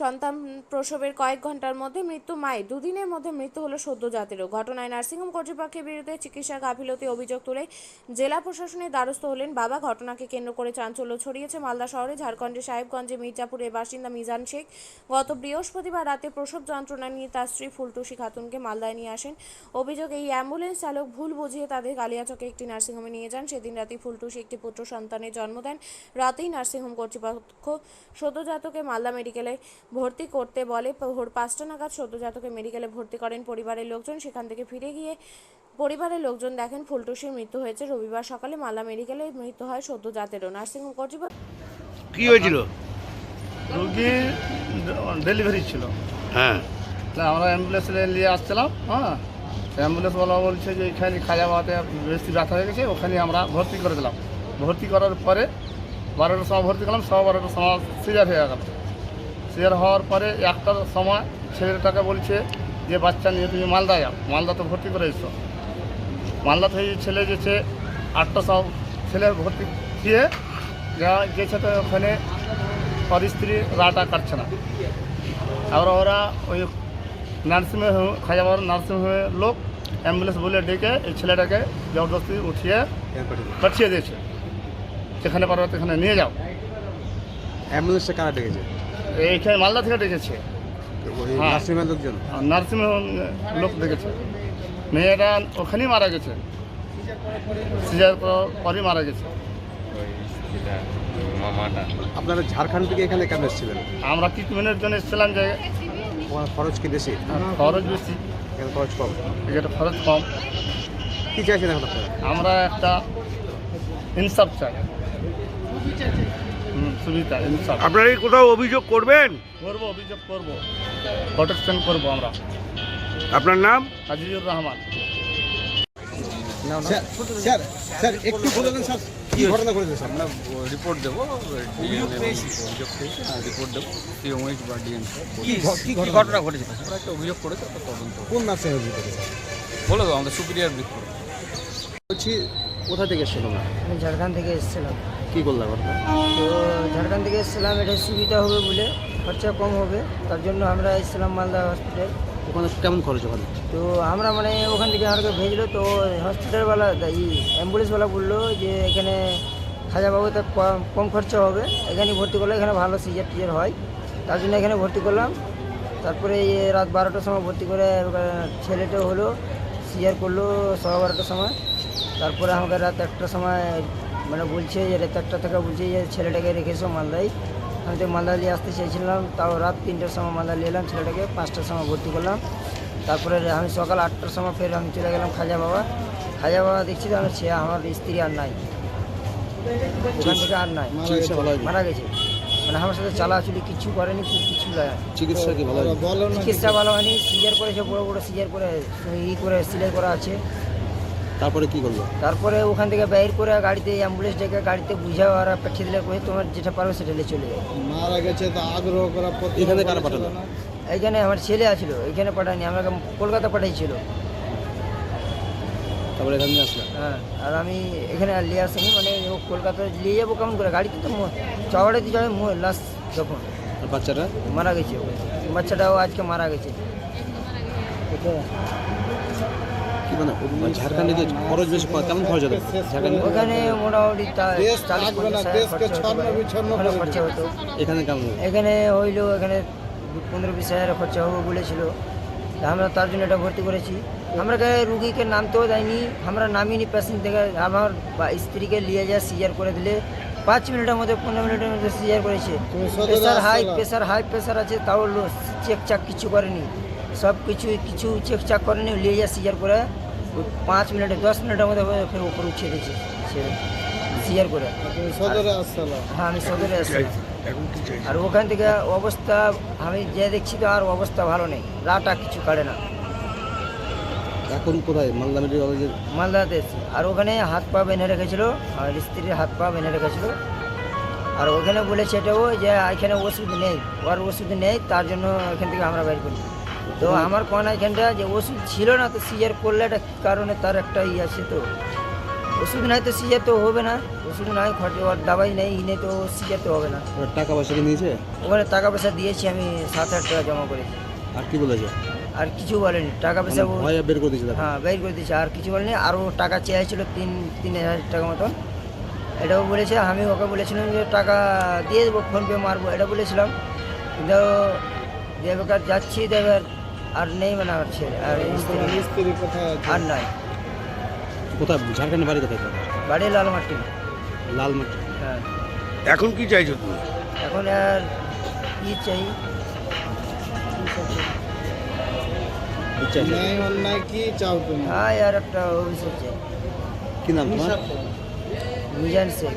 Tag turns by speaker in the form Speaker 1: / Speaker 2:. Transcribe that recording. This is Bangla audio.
Speaker 1: সন্তান প্রসবের কয়েক ঘণ্টার মধ্যে মৃত্যু মায়ের দুদিনের মধ্যে মৃত্যু হলো সদ্যজাতেরও ঘটনায় নার্সিংহোম কর্তৃপক্ষের বিরুদ্ধে চিকিৎসা গাফিলতি অভিযোগ তুলে জেলা প্রশাসনের দ্বারস্থ হলেন বাবা। ঘটনাকে কেন্দ্র করে চাঞ্চল্য ছড়িয়েছে মালদা শহরে, ঝাড়খণ্ডের সাহেবগঞ্জে মির্জাপুরের বাসিন্দা মিজান শেখ। গত বৃহস্পতিবার রাতে প্রসব যন্ত্রণা নিয়ে তার স্ত্রী ফুলটুসি খাতুনকে মালদায় নিয়ে আসেন। অভিযোগ, এই অ্যাম্বুলেন্স চালক ভুল বুঝিয়ে তাদের কালিয়াচকে একটি নার্সিংহোমে নিয়ে যান। সেদিন রাতে ফুলটুসি একটি পুত্র সন্তানের জন্ম দেন। রাতেই নার্সিংহোম কর্তৃপক্ষ সদ্যজাতকে মালদা মেডিকেলে ভর্তি করতে বলে। ভোর পাঁচটা নাগাদ সদ্যজাতকে মেডিকেলে ভর্তি করেন পরিবারের লোকজন। সেখান থেকে ফিরে গিয়ে পরিবারের লোকজন দেখেন ফুলটুসির মৃত্যু হয়েছে। রবিবার সকালে মালদা মেডিকেলে মৃত্যু হয় সদ্যজাতেরও। নার্সিংহোম কর্তৃপক্ষ
Speaker 2: কি হয়েছিল?
Speaker 3: রুগী ডেলিভারি ছিল।
Speaker 2: হ্যাঁ।
Speaker 3: তা আমরা অ্যাম্বুলেন্স নিয়ে আসছিলাম হ্যাঁ। অ্যাম্বুলেন্সওয়ালা বলছে যে এখানে খাজাবাতে বেশি ব্যথা হয়ে গেছে ওখানে আমরা ভর্তি করে দিলাম। ভর্তি করার পরে বারোটার সময় ভর্তি করলাম সব বারোটার সময় সিজার হয়ে গেল। সিজার হওয়ার পরে একটার সময় ছেলেটাকে বলছে যে, বাচ্চা নিয়ে তুমি মালদা যাও মালদা তো ভর্তি করে এসো। মালদা থেকে ছেলে গেছে, আটটা সব ছেলে ভর্তি দিয়ে যা গেছে তো ওখানে স্ত্রী রাটা কাটছে না। আর ওরা ওই নার্সিংহোম খাজাবার নার্সিংহোমের লোক অ্যাম্বুলেন্স বলে ডেকে এই ছেলেটাকে জবরদস্তি উঠিয়ে পাঠিয়ে দিয়েছে। যেখানে পারবে সেখানে নিয়ে যাও।
Speaker 4: অ্যাম্বুলেন্সটা কারা ডেকেছে?
Speaker 3: এইখানে মালদা থেকে ডেকেছে। হ্যাঁ।
Speaker 4: নার্সিংহোমের লোকজন?
Speaker 3: নার্সিংহোম লোক দেখেছে মেয়েরা ওখানেই মারা গেছে। সিজার পরই মারা গেছে।
Speaker 4: আপনারা ঝাড়খণ্ড থেকে এখানে কেন এসেছিলেন?
Speaker 3: আমরা ট্রিটমেন্টের জন্য এসেছিলাম যে
Speaker 4: খরচ কি বেশি?
Speaker 3: খরচ বেশি।
Speaker 4: এখানে খরচ কম।
Speaker 3: এটা খরচ কম।
Speaker 4: কি চাইছেন এখন
Speaker 3: আমরা একটা ইনসাফ চাই। সুবিধা ইনসাফ
Speaker 2: আপনারা কি কোথাও অভিযোগ করবেন?
Speaker 3: করব অভিযোগ করব। প্রোটেকশন করব আমরা।
Speaker 2: আপনার নাম?
Speaker 3: আজিজুর রহমান।
Speaker 4: স্যার একটু বলে দেন স্যার কি ঘটনা ঘটেছে স্যার?
Speaker 5: আমরা রিপোর্ট দেবো অভিযোগ রিপোর্ট দেবো বা
Speaker 4: কি ঘটনা
Speaker 5: ঘটেছে? একটা অভিযোগ করেছে তদন্ত
Speaker 4: কোন থেকে
Speaker 5: বলে দেবো আমাদের সুপিরিয়ার বৃক্ষ
Speaker 4: বলছি কোথা থেকে এসেছিল না?
Speaker 6: আমি ঝাড়খণ্ড থেকে এসেছিলাম।
Speaker 4: কি করলাম আপনার
Speaker 6: তো ঝাড়খণ্ড থেকে এসেছিলাম এটা সুবিধা হবে বলে খরচা কম হবে তার জন্য আমরা এসেছিলাম মালদা হসপিটাল
Speaker 4: ওখানে কেমন খরচ ওখানে?
Speaker 6: তো আমরা মানে ওখান থেকে আমাকে ভেজলো তো হসপিটালওয়ালা এই অ্যাম্বুলেন্সওয়ালা বলল যে এখানে খাজাবাবুতে কম কম খরচা হবে এখানে ভর্তি করলে এখানে ভালো সিজার টিজার হয়। তার জন্য এখানে ভর্তি করলাম। তারপরে রাত বারোটার সময় ভর্তি করে ছেলেটা হলো সিজার করল সোয়া বারোটার সময়। তারপরে আমাকে রাত একটার সময় মানে বলছে যে রাত একটা থেকে বলছে যে ছেলেটাকে রেখেছো মালদায়। আমি তো মালদা নিয়ে আসতে চাইছিলাম তাও রাত তিনটার সময় মালদা নিয়ে এলাম ছেলেটাকে পাঁচটার সময় ভর্তি করলাম। তারপরে আমি সকাল আটটার সময় ফের আমি চলে গেলাম খাজা বাবা। খাজা বাবা দেখছি তো আমার ছে- আমার স্ত্রী আর নাই। ওখান থেকে আর নাই।
Speaker 4: চিকিৎসা ভালো
Speaker 6: মারা গেছে। মানে আমার সাথে চালাচুলি কিছু করেনি কিছু
Speaker 4: চিকিৎসা কি ভালো হয়নি?
Speaker 6: চিকিৎসা ভালো হয়নি সিজার করেছে বড় বড় সিজার করে ই করে সিলাই করা আছে।
Speaker 4: তারপরে কি করল?
Speaker 6: তারপরে ওখান থেকে বের করে গাড়িতে অ্যাম্বুলেন্স ডেকে গাড়িতে বুঝা আর পাঠিয়ে দিলে কয়ে তোমার যেটা পারবে সেটা নিয়ে চলে যাবে
Speaker 7: মারা গেছে তা আগ্রহ করা
Speaker 4: এখানে কারা পাঠালো?
Speaker 6: এইখানে আমার ছেলে আছিল এখানে পাঠায়নি আমাকে কলকাতা পাঠিয়েছিল
Speaker 4: তারপরে এখানে আসলাম
Speaker 6: হ্যাঁ আর আমি এখানে আর নিয়ে আসিনি মানে ও কলকাতা নিয়ে যাব কেমন করে? গাড়িতে তো চওড়াতে যাবে লাশ যখন।
Speaker 4: বাচ্চাটা?
Speaker 6: মারা গেছে ও। বাচ্চাটাও আজকে মারা গেছে।
Speaker 4: কি মানে ঝাড়খণ্ডে গিয়ে খরচ বেশি কেমন খরচ হতো ঝাড়খণ্ডে?
Speaker 6: ওখানে মোটামুটি তা-
Speaker 7: দেশ
Speaker 6: চালিশ
Speaker 7: থাকবে না,
Speaker 6: পঞ্চাশ হাজার
Speaker 7: দেশকে
Speaker 6: খরচা হতে।
Speaker 4: এখানে কেমন?
Speaker 6: এখানে হইল এখানে পনেরো বিশ হাজার খরচা হবে বলেছিল। তা আমরা তার জন্য এটা ভর্তি করেছি। আমরা রুগীকে নামতেও দেয়নি আমরা নামিনি পেশেন্ট থেকে। আমার বা- স্ত্রীকে নিয়ে যায় সিজার করে দিলে। পাঁচ মিনিটের মধ্যে পনেরো মিনিটের মধ্যে সিজার করেছে। Pressure high pressure high pressure আছে তাও চেক চাক কিছু করেনি। সব কিছু কিছু চেক চাক করেনি নিয়ে যায় সিজার করে। পাঁচ মিনিটে দশ মিনিটের মধ্যে ফের উপর উঠিয়ে দিয়েছে ছেড়ে সিজার করে। হ্যাঁ আমি সদরে আসছি। আর ওখান থেকে অবস্থা আমি যে দেখছি তো আর অবস্থা ভালো নেই। রাটা কিছু কাটে না।
Speaker 4: এখন কোথায়? মালদা মেডিকেল
Speaker 6: মালদাতে এসেছি। আর ওখানে হাত পা বেঁধে রেখেছিল আর স্ত্রীর হাত পা বেঁধে রেখেছিল। আর ওখানে বলেছে এটাও যে এখানে ওষুধ নেই ওর ওষুধ নেই তার জন্য এখান থেকে আমরা বের করি। তো আমার কোন এখানটা যে ওষুধ ছিল না তো সিজার করলে এটা কী কারণে তার একটা ই আছে তো? ওষুধ নাই তো সিজার তো হবে না ওষুধ নাই খরচ ওর দাবাই নেই ই নেই তো সিজার তো হবে না।
Speaker 4: টাকা পয়সা কি নিয়েছে?
Speaker 6: ওখানে টাকা পয়সা দিয়েছি আমি সাত হাজার টাকা জমা করেছি
Speaker 4: আর কি বলেছে?
Speaker 6: আর কিছু বলেনি টাকা পয়সা
Speaker 4: বের করে দিয়েছে
Speaker 6: হ্যাঁ বের করে দিয়েছে আর কিছু বলেনি আরও টাকা চেয়েছিল তিন তিন হাজার টাকা মতন। এটাও বলেছে আমি ওকে বলেছিলাম যে টাকা দিয়ে দেবো ফোনপে মারবো এটা বলেছিলাম। কিন্তু দেবকার যাচ্ছি দেবের আর নেই মানে আর ছেলে আর স্ত্রী।
Speaker 7: মিস্ত্রি কোথায় আছে?
Speaker 6: আর নাই।
Speaker 4: কোথায়? ঝাড়খণ্ডের বাড়ি কোথায়? তার?
Speaker 6: বাড়ি লালমাটি।
Speaker 4: লাল মাটি
Speaker 6: হ্যাঁ।
Speaker 2: এখন কি চাইছো তুমি?
Speaker 6: এখন আর ই চাই?
Speaker 7: ন্যায় অন্যায় কি চাও তুমি?
Speaker 6: হ্যাঁ আর একটা অভিষেক চাই।
Speaker 4: কি নাম তোমার?
Speaker 6: মিজান শেখ।